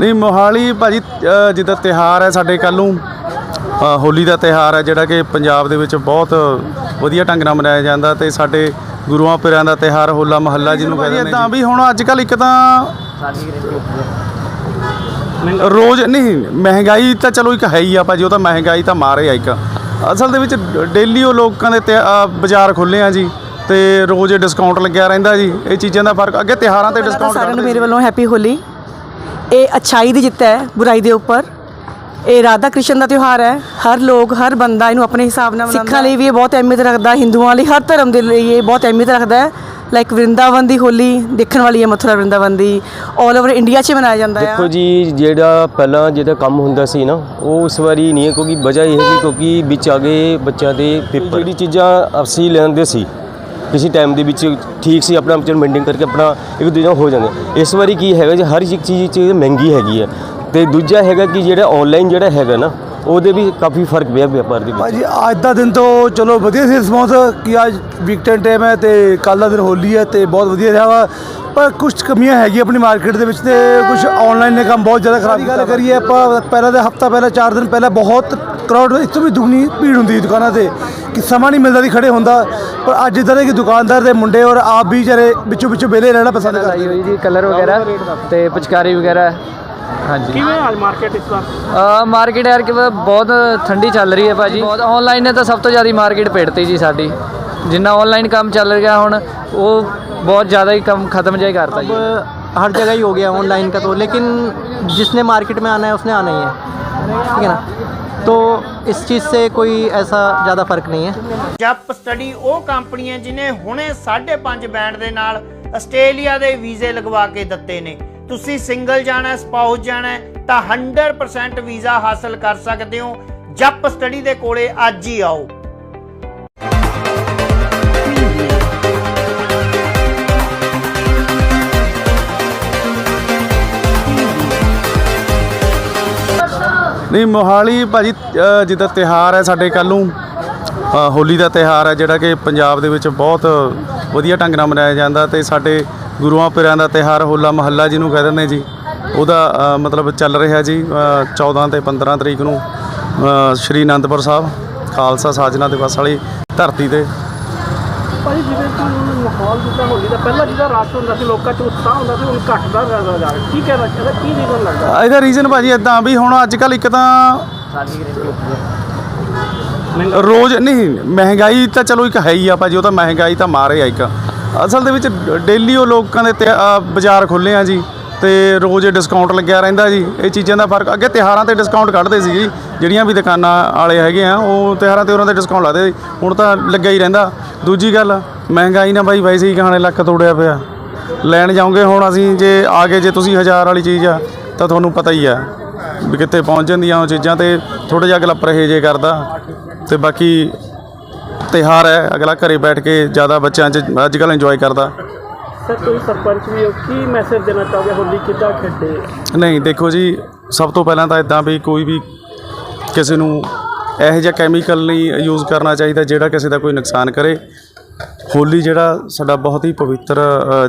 ਨਹੀਂ ਮੋਹਾਲੀ ਭਾਜੀ ਅ, ਜਿੱਦਾਂ ਤਿਹਾਰ ਹੈ ਸਾਡੇ ਕੱਲ ਨੂੰ ਅ, ਹੋਲੀ ਦਾ ਤਿਹਾਰ ਹੈ ਜਿਹੜਾ ਕਿ ਪੰਜਾਬ ਦੇ ਵਿੱਚ ਬਹੁਤ ਵਧੀਆ ਢੰਗ ਨਾਲ ਮਨਾਇਆ ਜਾਂਦਾ ਤੇ ਸਾਡੇ ਗੁਰੂਆਂ ਪੀਰਾਂ ਦਾ ਤਿਹਾਰ ਹੋਲਾ ਮਹੱਲਾ ਜਿਹਨੂੰ ਕਹਿੰਦੇ ਨੇ ਤਾਂ ਵੀ ਹੁਣ ਅੱਜ ਕੱਲ ਇੱਕ ਤਾਂ ਰੋਜ਼ ਨਹੀਂ ਮਹਿੰਗਾਈ ਤਾਂ ਚਲੋ ਇੱਕ ਹੈ ਹੀ ਆ ਭਾਜੀ ਉਹ ਤਾਂ ਮਹਿੰਗਾਈ ਤਾਂ ਮਾਰੇ ਆ ਇੱਕ। ਅਸਲ ਦੇ ਵਿੱਚ ਡੇਲੀ ਉਹ ਲੋਕਾਂ ਦੇ ਤੇ ਬਾਜ਼ਾਰ ਖੁੱਲੇ ਆ ਜੀ ਤੇ ਰੋਜ਼ ਡਿਸਕਾਊਂਟ ਲੱਗਿਆ ਰਹਿੰਦਾ ਜੀ ਇਹ ਚੀਜ਼ਾਂ ਦਾ ਫ਼ਰਕ ਅੱਗੇ ਤਿਹਾਰਾਂ ਤੇ ਪਹਿਲਾਂ ਤਾਂ ਡਿਸਕਾਊਂਟ ਸਾਰਿਆਂ ਨੂੰ ਮੇਰੇ ਵੱਲੋਂ ਹੈਪੀ ਹੋਲੀ। ਇਹ ਅੱਛਾਈ ਦੀ ਜਿੱਤ ਹੈ ਬੁਰਾਈ ਦੇ ਉੱਪਰ। ਇਹ ਰਾਧਾ ਕ੍ਰਿਸ਼ਨ ਦਾ ਤਿਉਹਾਰ ਹੈ। ਹਰ ਲੋਕ ਹਰ ਬੰਦਾ ਇਹਨੂੰ ਆਪਣੇ ਹਿਸਾਬ ਨਾਲ ਮਨਾਉਂਦਾ ਸਿੱਖਾਂ ਲਈ ਵੀ ਇਹ ਬਹੁਤ ਅਹਿਮੀਅਤ ਰੱਖਦਾ ਹਿੰਦੂਆਂ ਲਈ ਹਰ ਧਰਮ ਦੇ ਲਈ ਇਹ ਬਹੁਤ ਅਹਿਮੀਅਤ ਰੱਖਦਾ ਹੈ। ਲਾਈਕ ਵਰਿੰਦਾਵਨ ਦੀ ਹੋਲੀ ਦੇਖਣ ਵਾਲੀ ਹੈ ਮਥੁਰਾ ਵਰਿੰਦਾਵਨ ਦੀ। 올 ਓਵਰ ਇੰਡੀਆ 'ਚ ਮਨਾਇਆ ਜਾਂਦਾ ਹੈ ਦੇਖੋ ਜੀ ਜਿਹੜਾ ਪਹਿਲਾਂ ਜਿਹੜਾ ਕੰਮ ਹੁੰਦਾ ਸੀ ਨਾ ਉਹ ਇਸ ਵਾਰੀ ਨਹੀਂ ਹੈ ਕਿਉਂਕਿ ਵਜ੍ਹਾ ਇਹ ਹੈ ਕਿ ਕਿਉਂਕਿ ਵਿੱਚ ਆ ਗਏ ਬੱਚਿਆਂ ਦੇ ਪੇਪਰ। ਜਿਹੜੀ ਚੀਜ਼ਾਂ ਅਸੀਂ ਲੈਂਦੇ ਸੀ ਕਿਸੇ ਟਾਈਮ ਦੇ ਵਿੱਚ ਠੀਕ ਸੀ ਆਪਣਾ ਚਲ ਮੇਨਟੇਨ ਕਰਕੇ ਆਪਣਾ ਇੱਕ ਦੂਜਾ ਹੋ ਜਾਂਦੇ। ਇਸ ਵਾਰੀ ਕੀ ਹੈਗਾ ਜੀ ਹਰ ਇੱਕ ਚੀਜ਼ ਚ ਮਹਿੰਗੀ ਹੈਗੀ ਹੈ। ਤੇ ਦੂਜਾ ਹੈਗਾ ਕਿ ਜਿਹੜਾ ਆਨਲਾਈਨ ਜਿਹੜਾ ਹੈਗਾ ਨਾ ਉਹਦੇ ਵੀ ਕਾਫੀ ਫ਼ਰਕ ਪਿਆ ਵਪਾਰ ਦੇ ਵਿੱਚ। ਭਾਜੀ ਅੱਜ ਦਾ ਦਿਨ ਤੋਂ ਚਲੋ ਵਧੀਆ ਸੀ ਰਿਸਪੌਂਸ ਕਿ ਅੱਜ ਵੀਕਐਂਡ ਟਾਈਮ ਹੈ ਤੇ ਕੱਲ ਦਾ ਦਿਨ ਹੋਲੀ ਹੈ ਤੇ ਬਹੁਤ ਵਧੀਆ ਰਿਹਾ ਵਾ। ਪਰ ਕੁਝ ਕਮੀਆਂ ਹੈਗੀਆਂ ਆਪਣੀ ਮਾਰਕੀਟ ਦੇ ਵਿੱਚ ਤੇ ਕੁਝ ਆਨਲਾਈਨ ਨੇ ਕੰਮ ਬਹੁਤ ਜ਼ਿਆਦਾ ਖਰਾਬ ਗੱਲ ਕਰੀਏ ਆਪਾਂ ਪਹਿਲਾਂ ਦੇ ਹਫਤਾ ਪਹਿਲਾਂ 4 ਦਿਨ ਪਹਿਲਾਂ ਬਹੁਤ ਕਰਾਊਡ ਇਸ ਤੋਂ ਵੀ ਦੁਗਣੀ ਭੀੜ ਹੁੰਦੀ ਦੁਕਾਨਾਂ ਤੇ। ਕਿ ਸਮਾਂ ਨਹੀਂ ਮਿਲਦਾ ਸੀ ਖੜੇ ਹੁੰਦਾ ਪਰ ਅੱਜ ਇਦਾਂ ਦੇ ਕਿ ਦੁਕਾਨਦਾਰ ਦੇ ਮੁੰਡੇ ਔਰ ਆਪ ਵੀ ਜਿਹੜੇ ਵਿੱਚੋਂ ਵਿੱਚੋਂ ਵਿਹਲੇ ਰਹਿਣਾ ਪਸੰਦ ਆਈ ਕਰਦੇ ਹੋਈ ਜੀ ਕਲਰ ਵਗੈਰਾ ਤੇ ਪਿਚਕਾਰੀ ਵਗੈਰਾ ਹਾਂਜੀ ਕਿਵੇਂ ਹਾਲ ਮਾਰਕੀਟ ਇਸ ਵਾਰ ਆ ਮਾਰਕੀਟ ਯਾਰ ਕਿ ਬਹੁਤ ਠੰਡੀ ਚੱਲ ਰਹੀ ਹੈ ਭਾਜੀ ਬਹੁਤ ਆਨਲਾਈਨ ਨੇ ਤਾਂ ਸਭ ਤੋਂ ਜ਼ਿਆਦਾ ਮਾਰਕੀਟ ਪੇੜਤੀ ਜੀ ਸਾਡੀ ਜਿੰਨਾ ਆਨਲਾਈਨ ਕੰਮ ਚੱਲ ਰਿਹਾ ਹੁਣ ਉਹ ਬਹੁਤ ਜ਼ਿਆਦਾ ਹੀ ਕੰਮ ਖਤਮ ਜਾਈ ਕਰਤਾ ਜੀ हर जगह ही हो गया ऑनलाइन का तो लेकिन जिसने मार्केट में आना है उसने आना ही है ठीक है ना तो इस चीज़ से कोई ऐसा ज़्यादा फ़र्क नहीं है ਜਪ ਸਟੱਡੀ ਉਹ ਕੰਪਨੀ ਹੈ ਜਿਨੇ ਹੁਣੇ 5.5 ਬੈਂਡ ਦੇ ਨਾਲ ਆਸਟ੍ਰੇਲੀਆ ਦੇ ਵੀਜ਼ੇ ਲਗਵਾ ਕੇ ਦਿੱਤੇ ਨੇ ਤੁਸੀਂ ਸਿੰਗਲ ਜਾਣਾ ਸਪਾਊਸ ਜਾਣਾ ਹੈ ਤਾਂ 100% ਵੀਜ਼ਾ ਹਾਸਲ ਕਰ ਸਕਦੇ ਹੋ ਜਪ ਸਟੱਡੀ ਦੇ ਕੋਲੇ ਅੱਜ ਹੀ ਆਓ ਨਹੀਂ ਮੋਹਾਲੀ ਭਾਜੀ ਅ, ਜਿੱਦਾਂ ਤਿਹਾਰ ਹੈ ਸਾਡੇ ਕੱਲ ਨੂੰ ਹੋਲੀ ਦਾ ਤਿਹਾਰ ਹੈ ਜਿਹੜਾ ਕਿ ਪੰਜਾਬ ਦੇ ਵਿੱਚ ਬਹੁਤ ਵਧੀਆ ਢੰਗ ਨਾਲ ਮਨਾਇਆ ਜਾਂਦਾ ਤੇ ਸਾਡੇ ਗੁਰੂਆਂ ਪੀਰਾਂ ਦਾ ਤਿਹਾਰ ਹੋਲਾ ਮਹੱਲਾ ਜਿਹਨੂੰ ਕਹਿੰਦੇ ਨੇ ਜੀ ਉਹਦਾ ਮਤਲਬ ਚੱਲ ਰਿਹਾ ਜੀ ਅ, 14 ਤੇ 15 ਤਰੀਕ ਨੂੰ ਸ਼੍ਰੀ ਅਨੰਦਪੁਰ ਸਾਹਿਬ ਖਾਲਸਾ ਸਾਜਨਾ ਦਿਵਸ ਵਾਲੀ ਧਰਤੀ ਤੇ। ਭਾਈ ਜਿਵੇਂ ਕਿ ਮਾਹੌਲ ਜਿੱਦਾਂ ਹੋਲੀ ਦਾ ਪਹਿਲਾਂ ਜਿਹੜਾ ਰਸ਼ ਹੁੰਦਾ ਸੀ ਲੋਕਾਂ 'ਚ ਉਤਸ਼ਾਹ ਹੁੰਦਾ ਸੀ ਹੁਣ ਘਟਦਾ ਜਾ ਰਿਹਾ। ਕੀ ਕਹਿਣਾ ਚਾਹੀਦਾ ਕੀ ਰੀਜ਼ਨ ਲੱਗਦਾ? ਇਹਦਾ ਰੀਜ਼ਨ ਭਾਜੀ ਇਦਾਂ ਵੀ ਹੁਣ ਅੱਜ ਕੱਲ ਇੱਕ ਤਾਂ ਰੋਜ਼ ਨਹੀਂ ਮਹਿੰਗਾਈ ਤਾਂ ਚਲੋ ਇੱਕ ਹੈ ਹੀ ਆ ਭਾਜੀ ਉਹ ਤਾਂ ਮਹਿੰਗਾਈ ਤਾਂ ਮਾਰੇ ਆ ਇੱਕ। ਅਸਲ ਦੇ ਵਿੱਚ ਡੇਲੀ ਉਹ ਲੋਕਾਂ ਦੇ ਤੇ ਬਾਜ਼ਾਰ ਖੁੱਲੇ ਆ ਜੀ। ਤੇ ਰੋਜ਼ ਡਿਸਕਾਊਂਟ ਲੱਗਿਆ ਰਹਿੰਦਾ ਜੀ। ਇਹ ਚੀਜ਼ਾਂ ਦਾ ਫ਼ਰਕ, ਅੱਗੇ ਤਿਹਾਰਾਂ ਤੇ ਡਿਸਕਾਊਂਟ ਕੱਢਦੇ ਸੀ ਜੀ। ਜਿਹੜੀਆਂ ਵੀ ਦੁਕਾਨਾਂ ਵਾਲੇ ਹੈਗੇ ਆ, ਉਹ ਤਿਹਾਰਾਂ ਤੇ ਉਹਨਾਂ ਦੇ ਡਿਸਕਾਊਂਟ ਲਾਦੇ ਸੀ। ਹੁਣ ਤਾਂ ਲੱਗਿਆ ਹੀ ਰਹਿੰਦਾ। ਦੂਜੀ ਗੱਲ, ਮਹਿੰਗਾਈ ਨਾ ਬਾਈ, ਵੈਸੇ ਹੀ ਕਹਾਣੇ ਲੱਕ ਤੋੜਿਆ ਪਿਆ। ਲੈਣ ਜਾਓਗੇ ਹੁਣ ਅਸੀਂ, ਜੇ ਆ ਗਏ, ਜੇ ਤੁਸੀਂ ਹਜ਼ਾਰ ਵਾਲੀ ਚੀਜ਼ ਆ, ਤਾਂ ਤੁਹਾਨੂੰ ਪਤਾ ਹੀ ਆ ਵੀ ਕਿੱਥੇ ਪਹੁੰਚ ਜਾਂਦੀਆਂ ਉਹ ਚੀਜ਼ਾਂ ਤੇ ਥੋੜਾ ਜਿਹਾ ਅਗਲਾ ਪਰਹੇਜੇ ਕਰਦਾ। ਤੇ ਬਾਕੀ ਤਿਉਹਾਰ ਹੈ, ਅਗਲਾ ਘਰੇ ਬੈਠ ਕੇ ਜ਼ਿਆਦਾ ਬੱਚਿਆਂ 'ਚ ਅੱਜ ਕੱਲ੍ਹ ਇੰਜੋਏ ਕਰਦਾ। ਸਰ ਤੁਸੀਂ ਸਰਪੰਚ ਵੀ ਹੋ, ਕੀ ਮੈਸੇਜ ਦੇਣਾ ਚਾਹੋਗੇ? ਹੋਲੀ ਕਿੱਦਾਂ ਖੇਡੇ? ਨਹੀਂ, ਦੇਖੋ ਜੀ, ਸਭ ਤੋਂ ਪਹਿਲਾਂ ਤਾਂ ਇਦਾਂ ਵੀ ਕੋਈ ਵੀ ਕਿਸੇ ਨੂੰ ਇਹੋ ਜਿਹਾ ਕੈਮੀਕਲ ਨਹੀਂ ਯੂਜ਼ ਕਰਨਾ ਚਾਹੀਦਾ ਜਿਹੜਾ ਕਿਸੇ ਦਾ ਕੋਈ ਨੁਕਸਾਨ ਕਰੇ। ਹੋਲੀ ਜਿਹੜਾ ਸਾਡਾ ਬਹੁਤ ਹੀ ਪਵਿੱਤਰ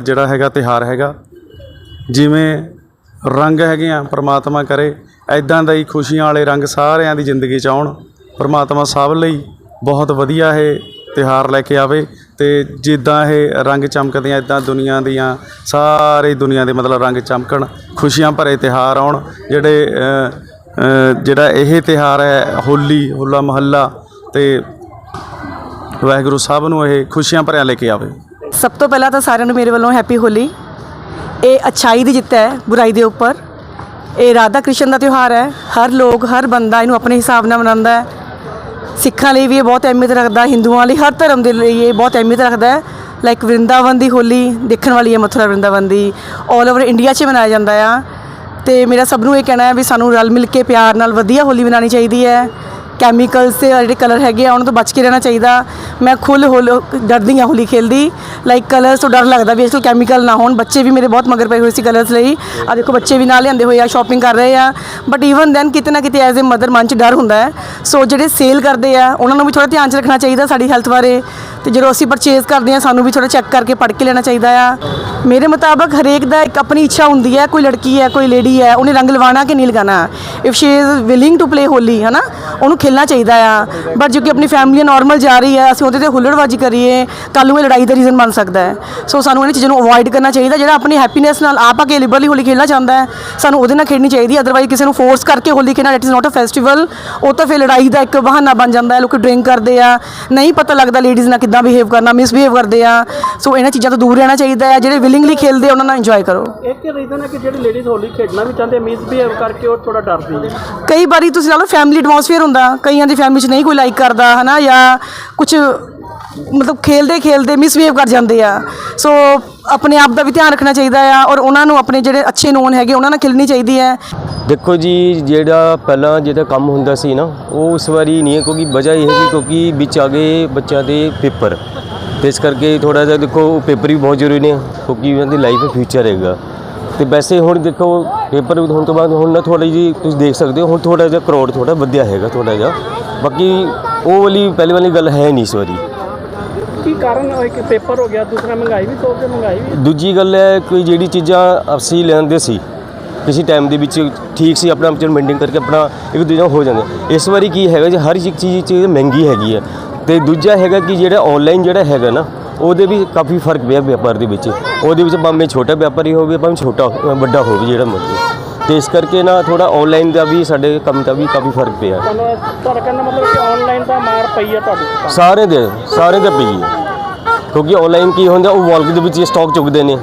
ਜਿਹੜਾ ਹੈਗਾ ਤਿਹਾਰ ਹੈਗਾ। ਜਿਵੇਂ ਰੰਗ ਹੈਗੇ ਆ, ਪ੍ਰਮਾਤਮਾ ਕਰੇ ਐਦਾਂ ਦਾ ਹੀ ਖੁਸ਼ੀਆਂ ਵਾਲੇ ਰੰਗ ਸਾਰਿਆਂ ਦੀ ਜ਼ਿੰਦਗੀ 'ਚ ਆਉਣ। ਪ੍ਰਮਾਤਮਾ ਸਭ ਲਈ ਬਹੁਤ ਵਧੀਆ ਇਹ ਤਿਹਾਰ ਲੈ ਕੇ ਆਵੇ। ਤੇ ਜਿੱਦਾਂ ਇਹ ਰੰਗ ਚਮਕਦੇ ਆ ਇਦਾਂ ਦੁਨੀਆ ਦੀਆਂ, ਸਾਰੇ ਦੁਨੀਆ ਦੇ ਮਤਲਬ ਰੰਗ ਚਮਕਣ, ਖੁਸ਼ੀਆਂ ਭਰੇ ਤਿਹਾਰ ਆਉਣ, ਜਿਹੜੇ ਜਿਹੜਾ ਇਹ ਤਿਹਾਰ ਹੈ, ਹੋਲੀ, ਹੋਲਾ ਮਹੱਲਾ ਤੇ ਵਾਹਿਗੁਰੂ ਸਾਹਿਬ ਨੂੰ ਇਹ ਖੁਸ਼ੀਆਂ ਭਰਿਆ ਲੈ ਕੇ ਆਵੇ। ਸਭ ਤੋਂ ਪਹਿਲਾਂ ਤਾਂ ਸਾਰਿਆਂ ਨੂੰ ਮੇਰੇ ਵੱਲੋਂ ਹੈਪੀ ਹੋਲੀ। ਇਹ ਅੱਛਾਈ ਦੀ ਜਿੱਤ ਹੈ, ਬੁਰਾਈ ਦੇ ਉੱਪਰ। ਇਹ ਰਾਧਾ ਕ੍ਰਿਸ਼ਨ ਦਾ ਤਿਉਹਾਰ ਹੈ, ਹਰ ਲੋਕ, ਹਰ ਬੰਦਾ ਇਹਨੂੰ ਆਪਣੇ ਹਿਸਾਬ ਨਾਲ ਮਨਾਉਂਦਾ ਹੈ। ਸਿੱਖਾਂ ਲਈ ਵੀ ਇਹ ਬਹੁਤ ਅਹਿਮੀਅਤ ਰੱਖਦਾ, ਹਿੰਦੂਆਂ ਲਈ, ਹਰ ਧਰਮ ਦੇ ਲਈ ਇਹ ਬਹੁਤ ਅਹਿਮੀਅਤ ਰੱਖਦਾ ਹੈ। ਲਾਈਕ ਵਰਿੰਦਾਵਨ ਦੀ ਹੋਲੀ ਦੇਖਣ ਵਾਲੀ ਹੈ ਮਥੁਰਾ ਵਰਿੰਦਾਵਨ ਦੀ। 올 ਓਵਰ ਇੰਡੀਆ 'ਚ ਮਨਾਇਆ ਜਾਂਦਾ ਆ। ਤੇ ਮੇਰਾ ਸਭ ਨੂੰ ਇਹ ਕਹਿਣਾ ਹੈ ਵੀ ਸਾਨੂੰ ਰਲ ਮਿਲ ਕੇ ਪਿਆਰ ਨਾਲ ਵਧੀਆ ਹੋਲੀ ਮਨਾਉਣੀ ਚਾਹੀਦੀ ਹੈ। ਕੈਮੀਕਲਸ ਤੇ ਜਿਹੜੇ ਕਲਰ ਹੈਗੇ ਆ, ਉਹਨਾਂ ਤੋਂ ਬਚ ਕੇ ਰਹਿਣਾ ਚਾਹੀਦਾ। ਮੈਂ ਖੁੱਲ ਹੋਲ ਡਰਦੀ ਹਾਂ ਹੋਲੀ ਖੇਲਦੀ। ਲਾਈਕ ਕਲਰਸ ਤੋਂ ਡਰ ਲੱਗਦਾ ਵੀ ਇਸ ਤੋਂ ਕੈਮੀਕਲ ਨਾ ਹੋਣ। ਬੱਚੇ ਵੀ ਮੇਰੇ ਬਹੁਤ ਮਗਰ ਪਏ ਹੋਏ ਸੀ ਕਲਰਸ ਲਈ। ਆ ਦੇਖੋ, ਬੱਚੇ ਵੀ ਨਾਲ ਲਿਆਂਦੇ ਹੋਏ ਆ ਸ਼ਾਪਿੰਗ ਕਰ ਰਹੇ ਆ। ਬਟ ਈਵਨ ਦੈਨ ਕਿਤੇ ਨਾ ਕਿਤੇ ਐਜ਼ ਅ ਮਦਰ ਮਨ ਚ ਡਰ ਹੁੰਦਾ ਹੈ। ਸੋ ਜਿਹੜੇ ਸੇਲ ਕਰਦੇ ਆ, ਉਹਨਾਂ ਨੂੰ ਵੀ ਥੋੜਾ ਧਿਆਨ ਚ ਰੱਖਣਾ ਚਾਹੀਦਾ ਸਾਡੀ ਹੈਲਥ ਬਾਰੇ। ਤੇ ਜਦੋਂ ਅਸੀਂ ਪਰਚੇਜ਼ ਕਰਦੇ ਹਾਂ, ਸਾਨੂੰ ਵੀ ਥੋੜਾ ਚੈੱਕ ਕਰਕੇ ਪੜ੍ਹ ਕੇ ਲੈਣਾ ਚਾਹੀਦਾ ਆ। ਮੇਰੇ ਮੁਤਾਬਕ ਹਰੇਕ ਦਾ ਇੱਕ ਆਪਣੀ ਇੱਛਾ ਹੁੰਦੀ ਹੈ, ਕੋਈ ਲੜਕੀ ਹੈ, ਕੋਈ ਲੇਡੀ ਹੈ, ਉਹਨੇ ਰੰਗ ਲਵਾਉਣਾ ਕਿ ਨਹੀਂ ਲਗਾਉਣਾ। If she is willing to play Holi ਹੈ ਨਾ ਉਹਨੂੰ ਖੇਲਣਾ ਚਾਹੀਦਾ ਆ। ਬਟ ਜੋ ਕਿ ਆਪਣੀ ਫੈਮਿਲੀ ਨਾਰਮਲ ਜਾ ਰਹੀ ਹੈ, ਅਸੀਂ ਉਹਦੇ ਤੇ ਹੁੱਲੜਬਾਜੀ ਕਰੀਏ ਕੱਲ੍ਹ ਨੂੰ ਇਹ ਲੜਾਈ ਦਾ ਰੀਜ਼ਨ ਬਣ ਸਕਦਾ ਹੈ। ਸੋ ਸਾਨੂੰ ਇਹਨਾਂ ਚੀਜ਼ਾਂ ਨੂੰ ਅਵੋਇਡ ਕਰਨਾ ਚਾਹੀਦਾ, ਜਿਹੜਾ ਆਪਣੀ ਹੈਪੀਨੈਸ ਨਾਲ ਆਪ ਆ ਕੇ ਲਿਬਰਲੀ ਹੋਲੀ ਖੇਡਣਾ ਚਾਹੁੰਦਾ ਹੈ। ਸਾਨੂੰ ਉਹਦੇ ਨਾਲ ਖੇਡਣੀ ਚਾਹੀਦੀ ਹੈ ਅਦਰਵਾਈਜ਼ ਕਿਸੇ ਨੂੰ ਫੋਰਸ ਕਰਕੇ ਹੋਲੀ ਖੇਡਣਾ it is not a festival ਉਹ ਤਾਂ ਫਿਰ ਲੜਾਈ ਦਾ ਇੱਕ ਬਹਾਨਾ ਬਣ ਜਾਂਦਾ ਹੈ, ਲੋਕ ਡਰਿੰਕ ਕਰਦੇ ਆ। ਨਹੀਂ ਪਤਾ ਲੱਗਦਾ ਲੇਡੀਜ਼ ਨਾਲ ਕਿੱਦਾਂ ਬਿਹੇਵ ਕਰਨਾ ਮਿਸਬਿਹੇਵ ਕਰਦੇ ਆ। ਸੋ ਇਹਨਾਂ ਚੀਜ਼ਾਂ ਤੋਂ ਦੂਰ ਰਹਿਣਾ ਚਾਹੀਦਾ ਹੈ ਜਿਹੜੇ ਵਿਲਿੰਗਲੀ ਖੇਲਦੇ ਆ, ਉਹਨਾਂ ਨਾਲ ਇੰਜੋਏ ਕਰੋ। ਇੱਕ ਰੀਜ਼ਨ ਹੈ ਕਿ ਜਿਹੜੀ ਲੇਡੀਜ਼ ਹੋਲੀ ਖੇਡਣਾ ਵੀ ਚਾਹੁੰਦੇ ਮਿਸਬੀਹੇਵ ਕਰਕੇ ਉਹ ਥੋੜਾ ਡਰਦੀ ਹੈ ਕਈ ਵਾਰੀ ਤੁਸੀਂ ਲਾ ਲਓ ਫੈਮਿਲੀ ਐਟਮੋਸਫੇਅਰ ਹੁੰਦਾ। ਕਈਆਂ ਦੀ ਫੈਮਿਲੀ 'ਚ ਨਹੀਂ ਕੋਈ ਲਾਈਕ ਕਰਦਾ ਹਨਾ ਜਾਂ ਕੁਝ ਮਤਲਬ ਖੇਲਦੇ ਖੇਲਦੇ ਮਿਸਬਿਹੇਵ ਕਰ ਜਾਂਦੇ ਆ। ਸੋ ਆਪਣੇ ਆਪ ਦਾ ਵੀ ਧਿਆਨ ਰੱਖਣਾ ਚਾਹੀਦਾ ਆ ਔਰ ਉਹਨਾਂ ਨੂੰ ਆਪਣੇ ਜਿਹੜੇ ਅੱਛੇ ਨੋਨ ਹੈਗੇ, ਉਹਨਾਂ ਨਾਲ ਖੇਲਣੀ ਚਾਹੀਦੀ ਹੈ। ਦੇਖੋ ਜੀ, ਜਿਹੜਾ ਪਹਿਲਾਂ ਜਿਹਦਾ ਕੰਮ ਹੁੰਦਾ ਸੀ ਨਾ, ਉਹ ਇਸ ਵਾਰੀ ਨਹੀਂ ਹੈ, ਕਿਉਂਕਿ ਵਜ੍ਹਾ ਇਹ ਹੈ ਕਿਉਂਕਿ ਵਿੱਚ ਆ ਗਏ ਬੱਚਿਆਂ ਦੇ ਪੇਪਰ ਤੇ ਇਸ ਕਰਕੇ ਥੋੜਾ ਜਿਹਾ ਦੇਖੋ ਪੇਪਰ ਵੀ ਬਹੁਤ ਜ਼ਰੂਰੀ ਨੇ, ਕਿਉਂਕਿ ਉਹਨਾਂ ਦੀ ਲਾਈਫ ਫਿਊਚਰ ਹੈਗਾ। ਤੇ ਵੈਸੇ ਹੁਣ ਦੇਖੋ ਪੇਪਰ ਹੋਣ ਤੋਂ ਬਾਅਦ ਹੁਣ ਨਾ ਥੋੜੀ ਜੀ ਤੁਸੀਂ ਦੇਖ ਸਕਦੇ ਹੋ, ਹੁਣ ਥੋੜਾ ਜਿਹਾ ਕਰੋੜ ਥੋੜਾ ਵਧਿਆ ਹੈਗਾ ਥੋੜਾ ਜਿਹਾ। ਬਾਕੀ ਉਹ ਵਾਲੀ ਪਹਿਲੇ ਵਾਲੀ ਗੱਲ ਹੈ ਨਹੀਂ ਇਸ ਵਾਰੀ। ਕੀ ਕਾਰਨ ਹੈ ਪੇਪਰ ਹੋ ਗਿਆ, ਦੂਸਰਾ ਮਹਿੰਗਾਈ ਵੀ ਸੋਚ ਕੇ ਮਹਿੰਗਾਈ ਵੀ? ਦੂਜੀ ਗੱਲ ਹੈ ਕੋਈ ਜਿਹੜੀ ਚੀਜ਼ਾਂ ਅਸੀਂ ਲੈਂਦੇ ਸੀ, ਕਿਸੇ ਟਾਈਮ ਦੇ ਵਿੱਚ ਠੀਕ ਸੀ, ਆਪਣਾ ਚਲ ਮੇਨਟੇਨ ਕਰਕੇ ਆਪਣਾ ਇੱਕ ਦੂਜਾ ਹੋ ਜਾਂਦਾ। ਇਸ ਵਾਰੀ ਕੀ ਹੈਗਾ ਜੀ, ਹਰ ਇੱਕ ਚੀਜ਼ ਚੀਜ਼ ਮਹਿੰਗੀ ਹੈਗੀ ਹੈ। ਤੇ ਦੂਜਾ ਹੈਗਾ ਕਿ ਜਿਹੜਾ ਆਨਲਾਈਨ ਜਿਹੜਾ ਹੈਗਾ ਨਾ, ਉਹਦੇ ਵੀ ਕਾਫੀ ਫ਼ਰਕ ਪਿਆ ਵਪਾਰ ਦੇ ਵਿੱਚ। ਉਹਦੇ ਵਿੱਚ ਭਾਵੇਂ ਛੋਟਾ ਵਪਾਰੀ ਹੋਵੇ, ਭਾਵੇਂ ਛੋਟਾ, ਵੱਡਾ ਹੋਵੇ, ਜਿਹੜਾ ਮਰਜ਼ੀ। ਤੇ ਇਸ ਕਰਕੇ ਨਾ ਥੋੜਾ ਆਨਲਾਈਨ ਦਾ ਵੀ ਸਾਡੇ ਕੰਮ ਦਾ ਵੀ ਕਾਫੀ ਫ਼ਰਕ ਪਿਆ। ਤੁਹਾਨੂੰ ਤੁਹਾਡਾ ਕਹਿੰਦਾ ਮਤਲਬ ਕਿ ਆਨਲਾਈਨ ਦਾ ਮਾਰ ਪਈ ਹੈ ਤੁਹਾਡੇ ਸਾਰੇ ਦੇ ਸਾਰੇ ਦੇ ਪਈ ਹੈ ਕਿਉਂਕਿ ਆਨਲਾਈਨ ਕੀ ਹੁੰਦਾ ਉਹ ਵਾਲਕ ਦੇ ਵਿੱਚ ਹੀ ਸਟਾਕ ਚੁੱਕਦੇ ਨੇ।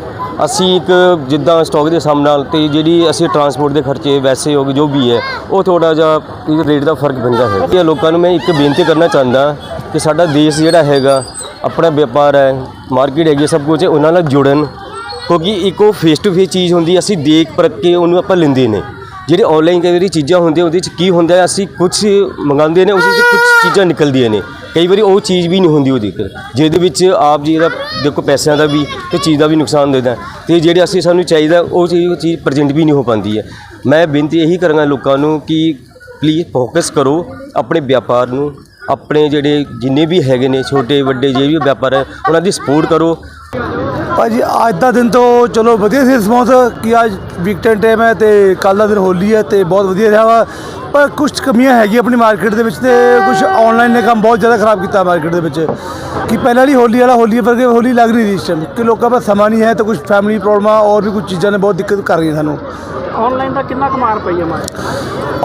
ਅਸੀਂ ਇੱਕ ਜਿੱਦਾਂ ਸਟਾਕ ਦੇ ਹਿਸਾਬ ਨਾਲ ਤੇ ਜਿਹੜੀ ਅਸੀਂ ਟਰਾਂਸਪੋਰਟ ਦੇ ਖਰਚੇ ਵੈਸੇ ਹੋ ਗਏ ਜੋ ਵੀ ਹੈ ਉਹ ਥੋੜਾ ਜਿਹਾ ਰੇਟ ਦਾ ਫ਼ਰਕ ਪੈਂਦਾ ਹੈ। ਇਹ ਲੋਕਾਂ ਨੂੰ ਮੈਂ ਇੱਕ ਬੇਨਤੀ ਕਰਨਾ ਚਾਹੁੰਦਾ ਕਿ ਸਾਡਾ ਦੇਸ਼ ਜਿਹੜਾ ਹੈਗਾ ਆਪਣਾ ਵਪਾਰ ਹੈ ਮਾਰਕੀਟ ਹੈਗੀ ਸਭ ਕੁਝ ਹੈ, ਉਹਨਾਂ ਨਾਲ ਜੁੜਨ। ਕਿਉਂਕਿ ਇੱਕ ਉਹ ਫੇਸ ਟੂ ਫੇਸ ਚੀਜ਼ ਹੁੰਦੀ ਅਸੀਂ ਦੇਖ ਪਰਖ ਕੇ ਉਹਨੂੰ ਆਪਾਂ ਲੈਂਦੇ ਨੇ। ਜਿਹੜੇ ਆਨਲਾਈਨ ਕਈ ਵਾਰੀ ਚੀਜ਼ਾਂ ਹੁੰਦੀਆਂ, ਉਹਦੇ ਵਿੱਚ ਕੀ ਹੁੰਦਾ ਅਸੀਂ ਕੁਝ ਮੰਗਾਉਂਦੇ ਨੇ, ਉਸ ਵਿੱਚ ਕੁਝ ਚੀਜ਼ਾਂ ਨਿਕਲਦੀਆਂ ਨੇ। ਕਈ ਵਾਰੀ ਉਹ ਚੀਜ਼ ਵੀ ਨਹੀਂ ਹੁੰਦੀ ਉਹਦੇ ਜਿਹਦੇ ਵਿੱਚ ਆਪ ਜੀ ਦਾ ਦੇਖੋ ਪੈਸਿਆਂ ਦਾ ਵੀ ਤੇ ਚੀਜ਼ ਦਾ ਵੀ ਨੁਕਸਾਨ ਦਿੰਦਾ ਤੇ ਜਿਹੜੇ ਅਸੀਂ ਸਾਨੂੰ ਚਾਹੀਦਾ, ਉਹ ਚੀਜ਼ ਉਹ ਚੀਜ਼ ਪ੍ਰੈਜ਼ੈਂਟ ਵੀ ਨਹੀਂ ਹੋ ਪਾਉਂਦੀ ਹੈ। ਮੈਂ ਬੇਨਤੀ ਇਹੀ ਕਰਾਂਗਾ ਲੋਕਾਂ ਨੂੰ ਕਿ ਪਲੀਜ਼ ਫੋਕਸ ਕਰੋ ਆਪਣੇ ਵਪਾਰ ਨੂੰ, ਆਪਣੇ ਜਿਹੜੇ ਜਿੰਨੇ ਵੀ ਹੈਗੇ ਨੇ, ਛੋਟੇ, ਵੱਡੇ ਜਿਹੜੇ ਵੀ ਵਪਾਰ ਹੈ, ਉਹਨਾਂ ਦੀ ਸਪੋਰਟ ਕਰੋ। ਭਾਜੀ ਅੱਜ ਦਾ ਦਿਨ ਤੋਂ ਚਲੋ ਵਧੀਆ ਸੀ ਰਿਸਪੌਂਸ ਕਿ ਅੱਜ ਵੀਕਐਂਡ ਟਾਈਮ ਹੈ ਤੇ ਕੱਲ ਦਾ ਦਿਨ ਹੋਲੀ ਹੈ ਤੇ ਬਹੁਤ ਵਧੀਆ ਰਿਹਾ ਵਾ। ਪਰ ਕੁਝ ਕਮੀਆਂ ਹੈਗੀਆਂ ਆਪਣੀ ਮਾਰਕੀਟ ਦੇ ਵਿੱਚ ਤੇ ਕੁਝ ਆਨਲਾਈਨ ਨੇ ਕੰਮ ਬਹੁਤ ਜ਼ਿਆਦਾ ਖਰਾਬ ਕੀਤਾ ਮਾਰਕੀਟ ਦੇ ਵਿੱਚ। ਕਿ ਪਹਿਲਾਂ ਵਾਲੀ ਹੋਲੀ ਵਾਲਾ ਹੋਲੀ ਵਰਗੇ ਹੋਲੀ ਲੱਗ ਨਹੀਂ ਰਹੀ ਇਸ ਟਾਈਮ ਕਿ ਲੋਕਾਂ ਕੋਲ ਸਮਾਂ ਨਹੀਂ ਹੈ ਤੇ ਕੁਝ ਫੈਮਿਲੀ ਪ੍ਰੋਬਲਮਾਂ ਔਰ ਵੀ ਕੁਝ ਚੀਜ਼ਾਂ ਨੇ ਬਹੁਤ ਦਿੱਕਤ ਕਰ ਰਹੀਆਂ ਸਾਨੂੰ। ਆਨਲਾਈਨ ਦਾ ਕਿੰਨਾ ਕੁ ਮਾਰ ਪਈ ਹੈ ਮਾਰ?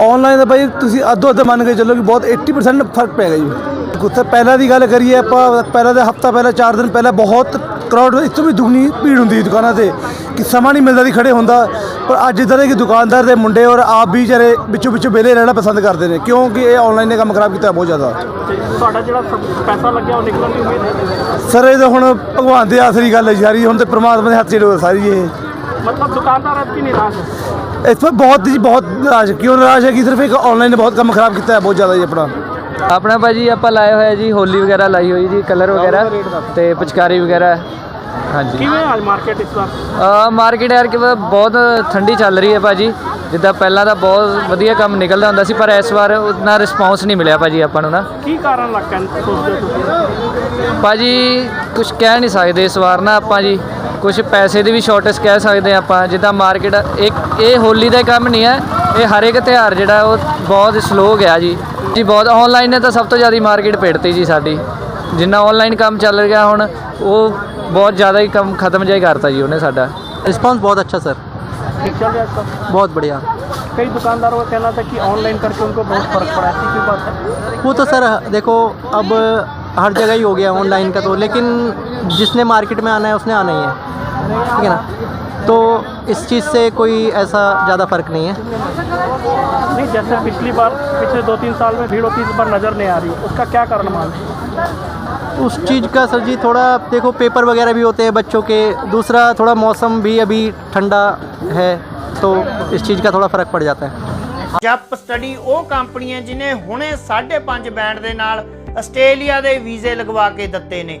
ਆਨਲਾਈਨ ਦਾ ਭਾਈ ਤੁਸੀਂ ਅੱਧੋ ਅੱਧ ਮੰਨ ਕੇ ਚੱਲੋ ਕਿ ਬਹੁਤ 80% ਫ਼ਰਕ ਪੈ ਗਿਆ ਜੀ। ਕੁੱਥੇ ਪਹਿਲਾਂ ਦੀ ਗੱਲ ਕਰੀਏ ਆਪਾਂ ਪਹਿਲਾਂ ਦੇ ਹਫਤਾ ਪਹਿਲਾਂ 4 ਦਿਨ ਪਹਿਲਾਂ ਬਹੁਤ ਕਰਾਊਡ ਇਸ ਤੋਂ ਵੀ ਦੁਗਣੀ ਭੀੜ ਹੁੰਦੀ ਸੀ ਦੁਕਾਨਾਂ ਤੇ ਕਿ ਸਮਾਂ ਨਹੀਂ ਮਿਲਦਾ ਸੀ ਖੜੇ ਹੁੰਦਾ। ਪਰ ਅੱਜ ਇਧਰ ਹੈ ਕਿ ਦੁਕਾਨਦਾਰ ਦੇ ਮੁੰਡੇ ਔਰ ਆਪ ਵੀ ਜਿਹੜੇ ਵਿੱਚੋਂ ਵਿੱਚੋਂ ਵਿਹਲੇ ਰਹਿਣਾ ਪਸੰਦ ਕਰਦੇ ਨੇ ਕਿਉਂਕਿ ਇਹ ਆਨਲਾਈਨ ਨੇ ਕੰਮ ਖਰਾਬ ਕੀਤਾ ਬਹੁਤ ਜ਼ਿਆਦਾ। ਤੁਹਾਡਾ ਜਿਹੜਾ ਪੈਸਾ ਲੱਗਿਆ ਉਹ ਨਿਕਲਣ ਦੀ ਉਮੀਦ ਹੈ? ਸਰ ਇਹ ਤਾਂ ਹੁਣ ਭਗਵਾਨ ਦੇ ਆਸਰੀ ਗੱਲ ਹੈ ਸਾਰੀ ਹੁਣ ਤੇ ਪ੍ਰਮਾਤਮਾ ਦੇ ਹੱਥ 'ਚ ਹੈ ਸਾਰੀ ਇਹ। ਮਤਲਬ ਦੁਕਾਨਦਾਰ ਅੱਜ ਕੀ ਨਿਰਾਸ਼ ਹੈ ਇਸ 'ਤੇ ਬਹੁਤ ਜੀ ਬਹੁਤ ਨਿਰਾਸ਼ ਕਿਉਂ ਨਿਰਾਸ਼ ਹੈ ਕਿ ਸਿਰਫ ਇੱਕ ਆਨਲਾਈਨ ਨੇ ਬਹੁਤ ਕੰਮ ਖਰਾਬ ਕੀਤਾ ਹੈ ਬਹੁਤ ਜ਼ਿਆਦਾ ਜੀ ਆਪਣਾ। ਆਪਣਾ ਭਾਜੀ ਆਪਾਂ ਲਾਇਆ ਹੋਇਆ ਜੀ ਹੋਲੀ ਵਗੈਰਾ ਲਾਈ ਹੋਈ ਜੀ ਕਲਰ ਵਗੈਰਾ ਤੇ ਪਿਚਕਾਰੀ ਵਗੈਰਾ। ਹਾਂਜੀ। ਕਿਵੇਂ ਅੱਜ ਮਾਰਕੀਟ ਇਸ ਵਾਰ? ਆ ਮਾਰਕੀਟ ਯਾਰ ਕਿ ਬਹੁਤ ਠੰਡੀ ਚੱਲ ਰਹੀ ਹੈ ਭਾਜੀ। ਜਿੱਦਾਂ ਪਹਿਲਾਂ ਤਾਂ ਬਹੁਤ ਵਧੀਆ ਕੰਮ ਨਿਕਲਦਾ ਹੁੰਦਾ ਸੀ ਪਰ ਇਸ ਵਾਰ ਉतना ਰਿਸਪੌਂਸ ਨਹੀਂ ਮਿਲਿਆ ਭਾਜੀ ਆਪਾਂ ਨੂੰ ਨਾ। ਕੀ ਕਾਰਨ ਲੱਗ ਕਹਿੰਦੇ ਸੋਚਦੇ ਤੁਸੀਂ? ਭਾਜੀ ਕੁਝ ਕਹਿ ਨਹੀਂ ਸਕਦੇ ਇਸ ਵਾਰ ਨਾ ਆਪਾਂ ਜੀ। ਕੁਝ ਪੈਸੇ ਦੀ ਵੀ ਸ਼ਾਰਟੇਜ ਕਹਿ ਸਕਦੇ ਆਪਾਂ। ਜਿੱਦਾਂ ਮਾਰਕੀਟ ਇੱਕ ਇਹ ਹੋਲੀ ਦਾ ਕੰਮ ਨਹੀਂ ਹੈ ਇਹ ਹਰ ਇੱਕ ਤਿਉਹਾਰ ਜਿਹੜਾ ਉਹ ਬਹੁਤ ਸਲੋ ਗਿਆ ਜੀ। ਜੀ ਬਹੁਤ ਆਨਲਾਈਨ ਨੇ ਤਾਂ ਸਭ ਤੋਂ ਜ਼ਿਆਦਾ ਮਾਰਕੀਟ ਪੇੜਤੀ ਜੀ ਸਾਡੀ ਜਿੰਨਾ ਆਨਲਾਈਨ ਕੰਮ ਚੱਲ ਰਿਹਾ ਹੁਣ ਉਹ ਬਹੁਤ ਜ਼ਿਆਦਾ ਹੀ ਕੰਮ ਖਤਮ ਜਿਹਾ ਹੀ ਕਰਤਾ ਜੀ ਉਹਨੇ ਸਾਡਾ रिस्पॉन्स बहुत अच्छा सर ठीक चल रहा है इसका बहुत बढ़िया कई दुकानदारों का कहना था कि ऑनलाइन करके उनको बहुत फर्क पड़ा ऐसी कोई बात है वो तो सर देखो अब हर जगह ही हो गया ऑनलाइन का तो लेकिन जिसने मार्केट में आना है उसने आना ही है ठीक है ना तो इस चीज़ से कोई ऐसा ज़्यादा फ़र्क नहीं है नहीं जैसे पिछली बार पिछले दो तीन साल में भीड़ होती इस बार नज़र नहीं आ रही उसका क्या कारण मान उस चीज़ का सर जी थोड़ा देखो पेपर वगैरह भी होते हैं बच्चों के दूसरा थोड़ा मौसम भी अभी ठंडा है तो इस चीज़ का थोड़ा फ़र्क पड़ जाता है ਜਪ ਸਟੱਡੀ ਉਹ ਕੰਪਨੀ ਹੈ ਜਿਨੇ ਹੁਣੇ 5.5 ਬੈਂਡ ਦੇ ਨਾਲ ਆਸਟ੍ਰੇਲੀਆ ਦੇ ਵੀਜ਼ੇ ਲਗਵਾ ਕੇ ਦਿੱਤੇ ਨੇ